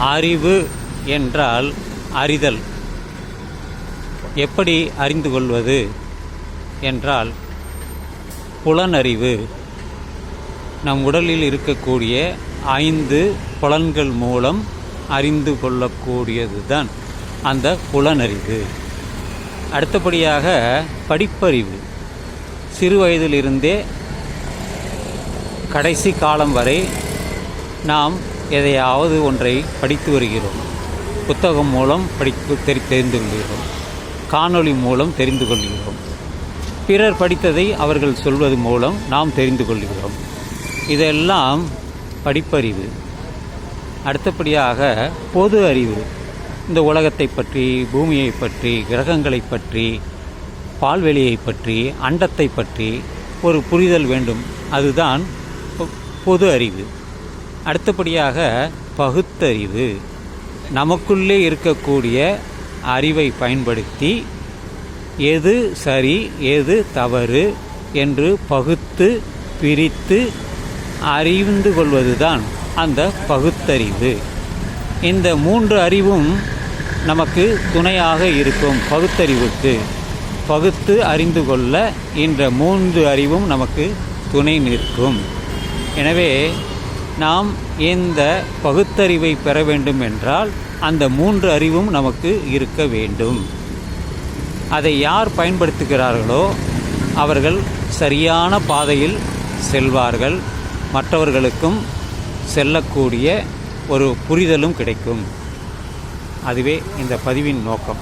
அறிவு என்றால் அறிதல். எப்படி அறிந்து கொள்வது என்றால் புலனறிவு. நம் உடலில் இருக்கக்கூடிய ஐந்து புலன்கள் மூலம் அறிந்து கொள்ளக்கூடியது தான் அந்த புலனறிவு. அடுத்தபடியாக படிப்பறிவு. சிறு வயதிலிருந்தே கடைசி காலம் வரை நாம் எதையாவது ஒன்றை படித்து வருகிறோம். புத்தகம் மூலம் படித்து தெரி தெரிந்து கொள்கிறோம். காணொளி மூலம் தெரிந்து கொள்கிறோம். பிறர் படித்ததை அவர்கள் சொல்வது மூலம் நாம் தெரிந்து கொள்கிறோம். இதெல்லாம் படிப்பறிவு. அடுத்தபடியாக பொது அறிவு. இந்த உலகத்தை பற்றி பூமியை பற்றி கிரகங்களை பற்றி பால்வெளியை பற்றி அண்டத்தை பற்றி ஒரு புரிதல் வேண்டும். அதுதான் பொ- பொது அறிவு. அடுத்தபடியாக பகுத்தறிவு. நமக்குள்ளே இருக்கக்கூடிய அறிவை பயன்படுத்தி எது சரி எது தவறு என்று பகுத்து பிரித்து அறிந்து கொள்வதுதான் அந்த பகுத்தறிவு. இந்த மூன்று அறிவும் நமக்கு துணையாக இருக்கும் பகுத்தறிவுக்கு. பகுத்து அறிந்து கொள்ள இந்த மூன்று அறிவும் நமக்கு துணை நிற்கும். எனவே நாம் எந்த பகுத்தறிவை பெற வேண்டும் என்றால் அந்த மூன்று அறிவும் நமக்கு இருக்க வேண்டும். அதை யார் பயன்படுத்துகிறார்களோ அவர்கள் சரியான பாதையில் செல்வார்கள். மற்றவர்களுக்கும் செல்லக்கூடிய ஒரு புரிதலும் கிடைக்கும். அதுவே இந்த பதிவின் நோக்கம்.